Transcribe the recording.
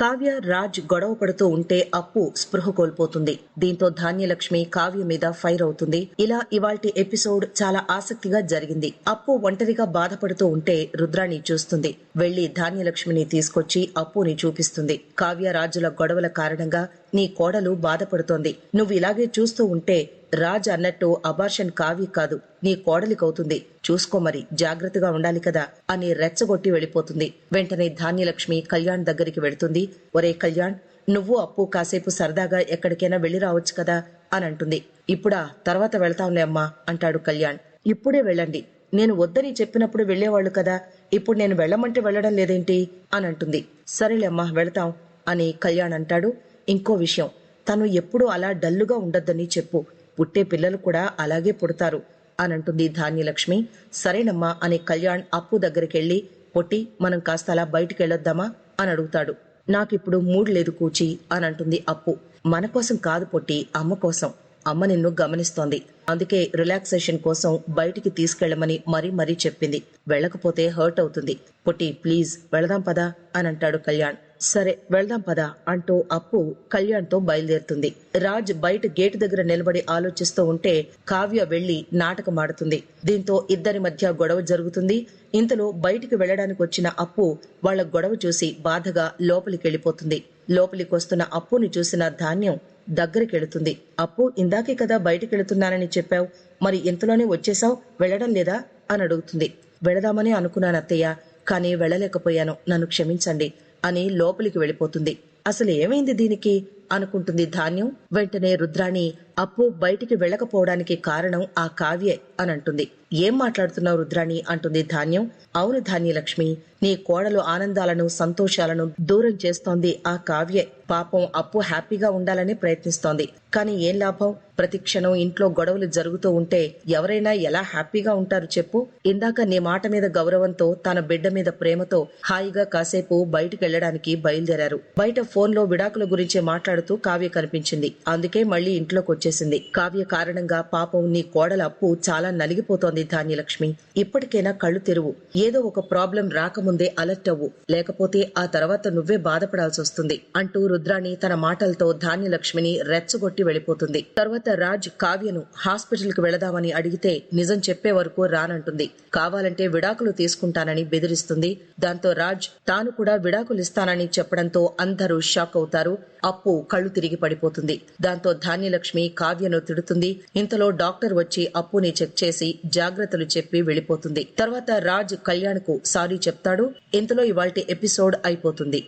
కావ్య రాజ్ గొడవ పడుతూ ఉంటే అప్పు స్పృహ కోల్పోతుంది. దీంతో ధాన్యలక్ష్మి కావ్య మీద ఫైర్ అవుతుంది. ఇలా ఇవాల్టి ఎపిసోడ్ చాలా ఆసక్తిగా జరిగింది. అప్పు ఒంటరిగా బాధపడుతూ ఉంటే రుద్రాణి చూస్తుంది. వెళ్ళి ధాన్యలక్ష్మిని తీసుకొచ్చి అప్పుని చూపిస్తుంది. కావ్య రాజుల గొడవల కారణంగా నీ కోడలు బాధపడుతోంది. నువ్వు ఇలాగే చూస్తూ ఉంటే రాజ్ అన్నట్టు అబార్షన్ కావి కాదు నీ కోడలికవుతుంది. చూసుకో మరి జాగ్రత్తగా ఉండాలి కదా అని రెచ్చగొట్టి వెళ్ళిపోతుంది. వెంటనే ధాన్యలక్ష్మి కళ్యాణ్ దగ్గరికి వెళుతుంది. ఒరే కళ్యాణ్ నువ్వు అప్పు కాసేపు సరదాగా ఎక్కడికైనా వెళ్ళి రావచ్చు కదా అని అంటుంది. ఇప్పుడా తర్వాత వెళ్తాంలే అమ్మా అంటాడు కళ్యాణ్. ఇప్పుడే వెళ్ళండి. నేను వద్దని చెప్పినప్పుడు వెళ్ళేవాళ్ళు కదా. ఇప్పుడు నేను వెళ్ళమంటే వెళ్ళడం లేదేంటి? అని అంటుంది. సరేలేమ్మా వెళతాం అని కళ్యాణ్ అంటాడు. ఇంకో విషయం తను ఎప్పుడూ అలా డల్లుగా ఉండొద్దని చెప్పు. పుట్టే పిల్లలు కూడా అలాగే పుడతారు అని అంటుంది ధాన్యలక్ష్మి. సరేనమ్మా అని కళ్యాణ్ అప్పు దగ్గరికి పొట్టి మనం కాస్త అలా బయటికి వెళ్ళొద్దామా అని అడుగుతాడు. నాకిప్పుడు మూడు లేదు కూచి అని అంటుంది అప్పు. మన కోసం కాదు పొట్టి అమ్మ కోసం. అమ్మ నిన్ను గమనిస్తోంది. అందుకే రిలాక్సేషన్ కోసం బయటికి తీసుకెళ్ళమని మరీ మరీ చెప్పింది. వెళ్ళకపోతే హర్ట్ అవుతుంది. పొట్టి ప్లీజ్ వెళదాం పదా అని అంటాడు కళ్యాణ్. సరే వెళ్దాం పదా అంటూ అప్పు కళ్యాణ్తో బయలుదేరుతుంది. రాజ్ బయట గేటు దగ్గర నిలబడి ఆలోచిస్తూ ఉంటే కావ్య వెళ్ళి నాటకం ఆడుతుంది. దీంతో ఇద్దరి మధ్య గొడవ జరుగుతుంది. ఇంతలో బయటికి వెళ్ళడానికి వచ్చిన అప్పు వాళ్ళ గొడవ చూసి బాధగా లోపలికి వెళ్ళిపోతుంది. లోపలికి వస్తున్న అప్పుని చూసిన ధాన్యం దగ్గరికి వెళుతుంది అప్పు ఇందాకే కదా బయటికెళుతున్నానని చెప్పావు. మరి ఇంతలోనే వచ్చేసావు వెళ్ళడం లేదా అని అడుగుతుంది. వెళదామని అనుకున్నాను అత్తయ్య కానీ వెళ్ళలేకపోయాను. నన్ను క్షమించండి అని లోపలికి వెళ్ళిపోతుంది. అసలు ఏమైంది దీనికి అనుకుంటుంది ధాన్యం. వెంటనే రుద్రాణి అప్పు బయటికి వెళ్ళకపోవడానికి కారణం ఆ కావ్యే అని అంటుంది. ఏం మాట్లాడుతున్నావు రుద్రాణి? అంటుంది ధాన్యం. అవును ధాన్యలక్ష్మి నీ కోడలు ఆనందాలను సంతోషాలను దూరం చేస్తోంది ఆ కావ్యే. పాపం అప్పు హ్యాపీగా ఉండాలని ప్రయత్నిస్తోంది. కానీ ఏం లాభం? ప్రతిక్షణం ఇంట్లో గొడవలు జరుగుతూ ఉంటే ఎవరైనా ఎలా హ్యాపీగా ఉంటారు చెప్పు. ఇందాక నీ మాట మీద గౌరవంతో తన బిడ్డ మీద ప్రేమతో హాయిగా కాసేపు బయటికి వెళ్ళడానికి బయలుదేరారు. బయట ఫోన్లో విడాకుల గురించి మాట్లాడుతూ కావ్య కనిపించింది. అందుకే మళ్ళీ ఇంట్లోకి చేసింది. కావ్య కారణంగా పాపం నీ కోడల అప్పు చాలా నలిగిపోతోంది ధాన్యలక్ష్మి. ఇప్పటికైనా కళ్ళు తెరువు. ఏదో ఒక ప్రాబ్లం రాకముందే అలర్ట్ అవ్వు. లేకపోతే ఆ తర్వాత నువ్వే బాధపడాల్సి వస్తుంది అంటూ రుద్రాణి తన మాటలతో ధాన్యలక్ష్మిని రెచ్చగొట్టి వెళ్ళిపోతుంది తర్వాత రాజ్ కావ్యను హాస్పిటల్కి వెళదామని అడిగితే నిజం చెప్పే వరకు రానంటుంది. కావాలంటే విడాకులు తీసుకుంటానని బెదిరిస్తుంది. దాంతో రాజ్ తాను కూడా విడాకులు ఇస్తానని చెప్పడంతో అందరూ షాక్ అవుతారు. అప్పు కళ్ళు తిరిగి పడిపోతుంది. దాంతో ధాన్యలక్ష్మి కావ్యను తిడుతుంది. ఇంతలో డాక్టర్ వచ్చి అప్పుని చెక్ చేసి జాగ్రత్తలు చెప్పి వెళ్ళిపోతుంది తర్వాత రాజ్ కళ్యాణ్కు సారీ చెప్తాడు. ఇంతలో ఇవాల్టి ఎపిసోడ్ అయిపోతుంది.